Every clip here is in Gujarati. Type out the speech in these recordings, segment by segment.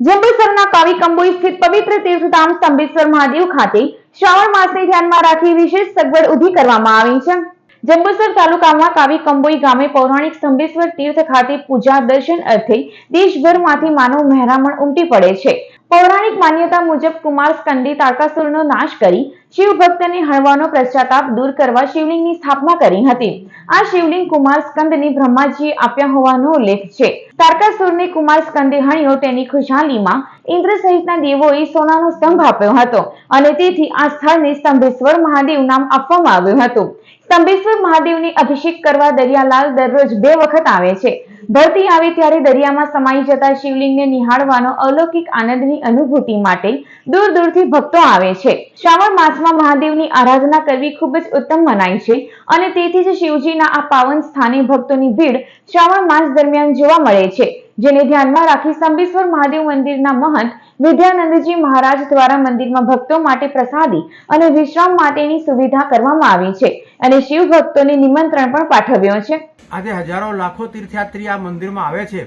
જંબુસરના કાવી કંબોઈ સ્થિત પવિત્ર તીર્થધામ સ્તંભેશ્વર મહાદેવ ખાતે શ્રાવણ માસને ધ્યાનમાં રાખી વિશેષ સગવડ ઊભી કરવામાં આવી છે. જંબુસર તાલુકામાં કાવી કંબોઈ ગામે પૌરાણિક સ્તંભેશ્વર તીર્થ ખાતે પૂજા દર્શન અર્થે દેશભરમાંથી માનવ મહેરામણ ઉમટી પડે છે. પૌરાણિક માન્યતા મુજબ કુમાર સ્કંદી તારકાસુરનો નાશ કરી શિવ ભક્તને હણવાનો પશ્ચાતાપ દૂર કરવા શિવલિંગની સ્થાપના કરી હતી. આ શિવલિંગ કુમાર સ્કંદને બ્રહ્માજીએ આપ્યા હોવાનો ઉલ્લેખ છે. તારકાસુરને કુમાર સ્કંદે હણ્યો તેની ખુશાલીમાં ઇન્દ્ર સહિતના દેવોએ સોનાનો સ્તંભ આપ્યો હતો અને તેથી આ સ્થળને સ્તંભેશ્વર મહાદેવ નામ આપવામાં આવ્યું હતું. સ્તંભેશ્વર મહાદેવને અભિષેક કરવા દરિયાલાલ દરરોજ બે વખત આવે છે. ભરતી આવે ત્યારે દરિયામાં સમાઈ જતા શિવલિંગને નિહાળવાનો અલૌકિક આનંદની અનુભૂતિ માટે દૂર દૂરથી ભક્તો આવે છે. શ્રાવણ માસમાં મહાદેવની આરાધના કરવી ખૂબ જ ઉત્તમ મનાય છે અને તેથી જ શિવજીના આ પાવન સ્થાને ભક્તોની ભીડ શ્રાવણ માસ દરમિયાન જોવા મળે છે. જેને ધ્યાનમાં રાખી સંબેશ્વર મહાદેવ મંદિરના મહંત વિદ્યાનંદજી મહારાજ દ્વારા મંદિરમાં ભક્તો માટે પ્રસાદી અને વિશ્રામ માટેની સુવિધા કરવામાં આવી છે અને શિવ ભક્તોને નિમંત્રણ પણ પાઠવ્યો છે. આજે હજારો લાખો તીર્થયાત્રી આ મંદિરમાં આવે છે.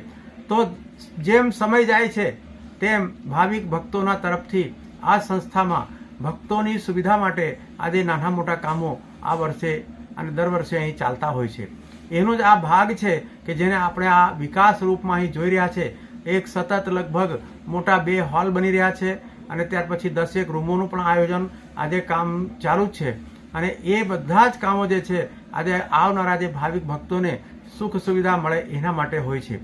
તો જેમ સમય જાય છે, તેમ ભાવિક ભક્તોના તરફથી આ સંસ્થામાં ભક્તોની સુવિધા માટે આજે નાના મોટા કામો આ વર્ષે અને દર વર્ષે અહીં ચાલતા હોય છે. એનો જ આ ભાગ છે કે જેને આપણે આ વિકાસ રૂપમાં અહીં જોઈ રહ્યા છે. એક સતત લગભગ મોટા બે હોલ બની રહ્યા છે અને ત્યાર પછી દસેક રૂમોનું પણ આયોજન આજે કામ ચાલુ જ છે. અને એ બધા જ કામો જે છે, આજે આવનારા જે ભાવિક ભક્તોને સુખ સુવિધા મળે એના માટે હોય છે.